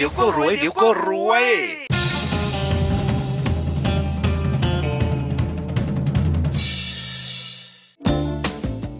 เดี๋ยวก็รวย เดี๋ยวก็รวย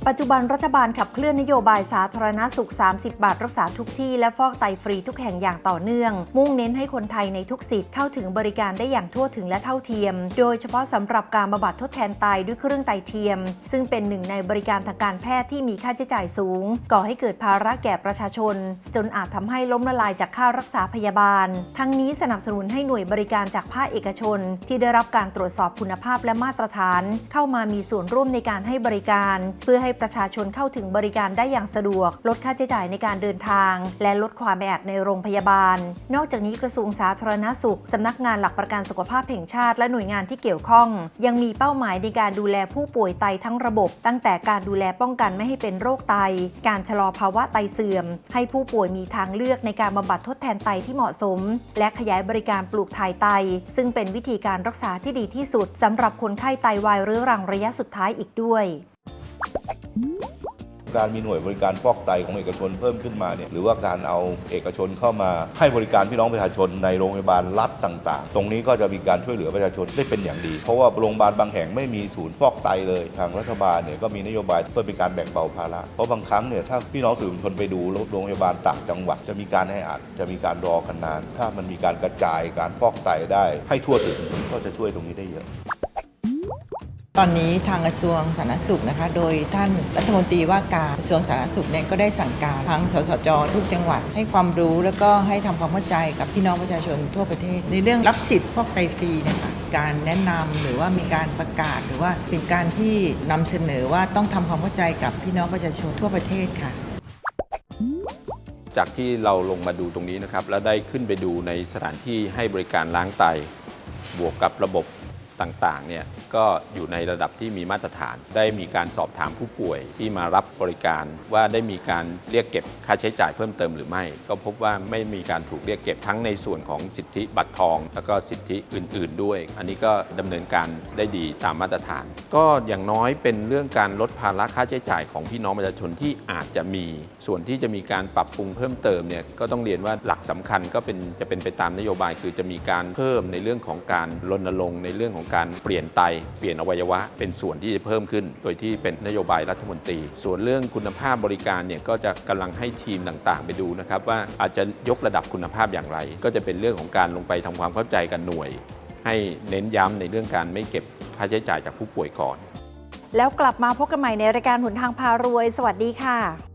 ปัจจุบันรัฐบาลขับเคลื่อนนโยบายสาธารณสุข 30 บาทรักษาทุกที่และฟอกไตฟรีทุกแห่งอย่างต่อเนื่อง มุ่งเน้นให้คนไทยในทุกสิทธิ์เข้าถึงบริการได้อย่างทั่วถึงและเท่าเทียม โดยเฉพาะสำหรับการบำบัดทดแทนไตด้วยเครื่องไตเทียม ซึ่งเป็นหนึ่งในบริการทางการแพทย์ที่มีค่าใช้จ่ายสูง ก่อให้เกิดภาระแก่ประชาชน จนอาจทำให้ล้มละลายจากค่ารักษาพยาบาล ทั้งนี้สนับสนุนให้หน่วยบริการจากภาคเอกชน ที่ได้รับการตรวจสอบคุณภาพและมาตรฐาน เข้ามามีส่วนร่วมในการให้บริการ เพื่อให้ประชาชนเข้าถึงบริการได้อย่างสะดวก ลดค่าใช้จ่ายในการเดินทาง และลดความแออัดในโรงพยาบาล นอกจากนี้กระทรวงสาธารณสุขสำนักงานหลักประกันสุขภาพแห่งชาติและหน่วยงานที่เกี่ยวข้อง ยังมีเป้าหมายในการดูแลผู้ป่วยไตทั้งระบบ ตั้งแต่การดูแลป้องกันไม่ให้เป็นโรคไต การชะลอภาวะไตเสื่อม ให้ผู้ป่วยมีทางเลือกในการบำบัดทดแทนไตที่เหมาะสม และขยายบริการปลูกถ่ายไต ซึ่งเป็นวิธีการรักษาที่ดีที่สุดสำหรับคนไข้ไตวายเรื้อรังระยะสุดท้ายอีกด้วย การมีหน่วยบริการฟอกไตของเอกชนเพิ่มขึ้นมาเนี่ยหรือว่าการเอาเอกชนเข้ามาให้บริการพี่น้องประชาชนในโรงพยาบาลรัฐต่างๆ ตรงนี้ก็จะมีการช่วยเหลือประชาชนได้เป็นอย่างดี เพราะว่าโรงพยาบาลบางแห่งไม่มีศูนย์ฟอกไตเลยทางรัฐบาลเนี่ยก็มีนโยบายเพื่อเป็นการแบ่งเบาภาระเพราะบางครั้งเนี่ยถ้าพี่น้องสื่อมวลชนไปดูโรงพยาบาลต่างจังหวัดจะมีการให้อัดจะมีการรอกันนาน ถ้ามันมีการกระจายการฟอกไตได้ให้ทั่วถึงก็จะช่วยตรงนี้ได้เยอะ ตอนนี้ทางกระทรวงสาธารณสุขนะคะ โดยท่านรัฐมนตรีว่าการกระทรวงสาธารณสุขเนี่ยก็ได้สั่งการทางสสจทุกจังหวัดให้ความรู้แล้วก็ให้ทำความเข้าใจกับพี่น้องประชาชนทั่วประเทศ ในเรื่องรับสิทธิ์พอกไตฟรีเนะคะการแนะนำหรือว่ามีการประกาศหรือว่าเป็นการที่นำเสนอว่าต้องทำความเข้าใจกับพี่น้องประชาชนทั่วประเทศค่ะจากที่เราลงมาดูตรงนี้นะครับ แล้วได้ขึ้นไปดูในสถานที่ให้บริการล้างไต บวกกับระบบต่างๆเนี่ย ก็อยู่ในระดับที่มีมาตรฐาน ได้มีการสอบถามผู้ป่วยที่มารับบริการว่าได้มีการเรียกเก็บค่าใช้จ่ายเพิ่มเติมหรือไม่ ก็พบว่าไม่มีการถูกเรียกเก็บทั้งในส่วนของสิทธิบัตรทอง แล้วก็สิทธิอื่น ๆ ด้วย อันนี้ก็ดำเนินการได้ดีตามมาตรฐาน ก็อย่างน้อยเป็นเรื่องการลดภาระค่าใช้จ่ายของพี่น้องประชาชนที่อาจจะมี ส่วนที่จะมีการปรับปรุงเพิ่มเติมเนี่ยก็ต้องเรียนว่าหลักสำคัญก็เป็นจะเป็นไปตามนโยบาย คือจะมีการเพิ่มในเรื่องของการรณรงค์ในเรื่องของการเปลี่ยนไตเปลี่ยนอวัยวะ เป็นส่วนที่จะเพิ่มขึ้น โดยที่เป็นนโยบายรัฐมนตรี ส่วนเรื่องคุณภาพบริการเนี่ยก็จะกำลังให้ทีมต่างๆ ไปดูนะครับว่าอาจจะยกระดับคุณภาพอย่างไร ก็จะเป็นเรื่องของการลงไปทำความเข้าใจกันหน่วย ให้เน้นย้ำในเรื่องการไม่เก็บค่าใช้จ่ายจากผู้ป่วยก่อน แล้วกลับมาพบกันใหม่ในรายการหนทางพารวย สวัสดีค่ะ